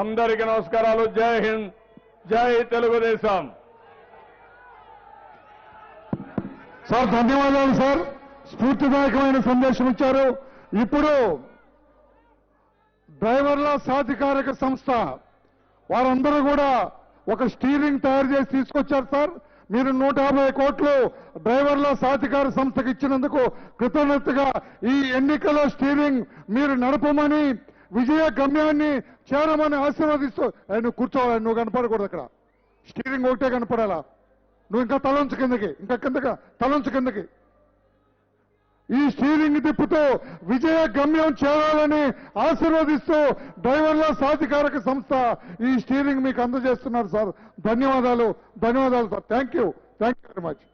అందరికీ నమస్కారాలు. జై హింద్ జై తెలుగుదేశం. సార్ ధన్యవాదాలు సార్. స్ఫూర్తిదాయకమైన సందేశం ఇచ్చారు. ఇప్పుడు డ్రైవర్ల సాధికారక సంస్థ వారందరూ కూడా ఒక స్టీరింగ్ తయారు చేసి తీసుకొచ్చారు సార్. మీరు నూట యాభై కోట్లు డ్రైవర్ల సాధికార సంస్థకి ఇచ్చినందుకు కృతజ్ఞతగా ఈ ఎన్నికల స్టీరింగ్ మీరు నడపమని విజయ గమ్యాన్ని చేరమని ఆశీర్వదిస్తూ "ఏ, నువ్వు కూర్చోవాలి? నువ్వు కనపడకూడదు అక్కడ. స్టీరింగ్ ఒకటే కనపడాలా? నువ్వు ఇంకా తలంచు కిందకి. ఇంకా కిందకి తలంచు కిందకి. ఈ స్టీరింగ్ తిప్పుతూ విజయ గమ్యం చేరాలని ఆశీర్వదిస్తూ డ్రైవర్ల సాధికారక సంస్థ ఈ స్టీరింగ్ మీకు అందజేస్తున్నారు సార్. ధన్యవాదాలు. ధన్యవాదాలు sir. Thank you thank you very much